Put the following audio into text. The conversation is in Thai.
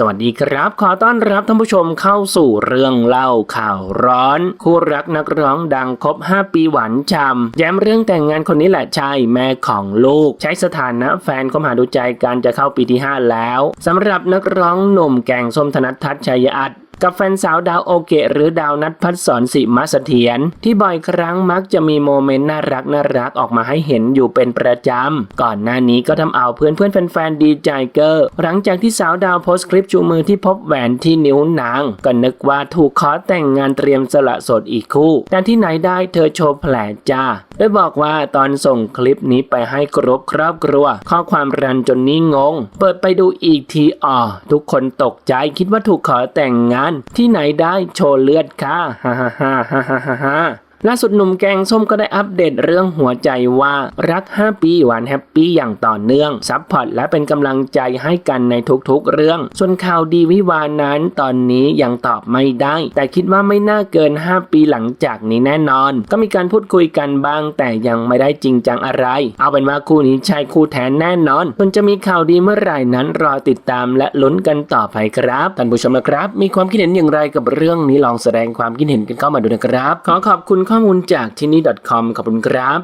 สวัสดีครับ ขอต้อนรับท่านผู้ชมเข้าสู่เรื่องเล่าข่าวร้อน คู่รักนักร้องดังครบ 5 ปีหวานชำแย้มเรื่องแต่งงานคนนี้แหละใช่แม่ของลูก ใช้สถานะแฟนคบหาดูใจกันจะเข้าปีที่ 5 แล้วสำหรับนักร้องหนุ่มแกงส้มธนัททัศน์ชัยอัต กับแฟนสาวดาวโอเกะหรือดาวนัทพัฒน์สอนสิมาเสถียรที่บ่อยครั้งมักจะมีโมเมนต์น่ารักน่ารักออกมาให้เห็นอยู่เป็นประจำ ก่อนหน้านี้ก็ทำเอาเพื่อนเพื่อนแฟนๆดีใจเกอร์ หลังจากที่สาวดาวโพสต์คลิปจูมือที่พบแหวนที่นิ้วนาง ก็นึกว่าถูกขอแต่งงานเตรียมสละสดอีกคู่ แต่ที่ไหนได้เธอโชว์แผลจ้า ได้บอกว่าตอนส่งคลิปนี้ไปให้กรุ๊ปครอบครัว ข้อความรันจนนี่งง เปิดไปดูอีกทีอ๋อทุกคนตกใจคิดว่าถูกขอแต่งงาน ที่ไหนได้โชว์เลือดค่ะฮ่าฮ่าฮ่าฮ่าฮ่า ล่าสุดหนุ่มแกงส้มก็ได้อัปเดตเรื่องหัวใจว่ารัก 5 ปีหวานแฮปปี้อย่างต่อเนื่องซัพพอร์ตและเป็นกำลังใจให้กันในทุกๆ เรื่อง ส่วนข่าวดีวิวานั้นตอนนี้ยังตอบไม่ได้ แต่คิดว่าไม่น่าเกิน 5 ปีหลังจากนี้แน่นอน ก็มีการพูดคุยกันบ้าง แต่ยังไม่ได้จริงจังอะไร เอาเป็นว่าคู่นี้ใช่คู่แท้แน่นอนส่วนจะมีข่าวดีเมื่อไหร่นั้นรอติดตามและลุ้นกันต่อไปครับท่านผู้ชมนะครับ มีความคิดเห็นอย่างไรกับเรื่องนี้ลองแสดงความคิดเห็นกันเข้ามาดูนะครับ ขอขอบคุณข้อมูลจากที่นี่ .com ขอบคุณครับ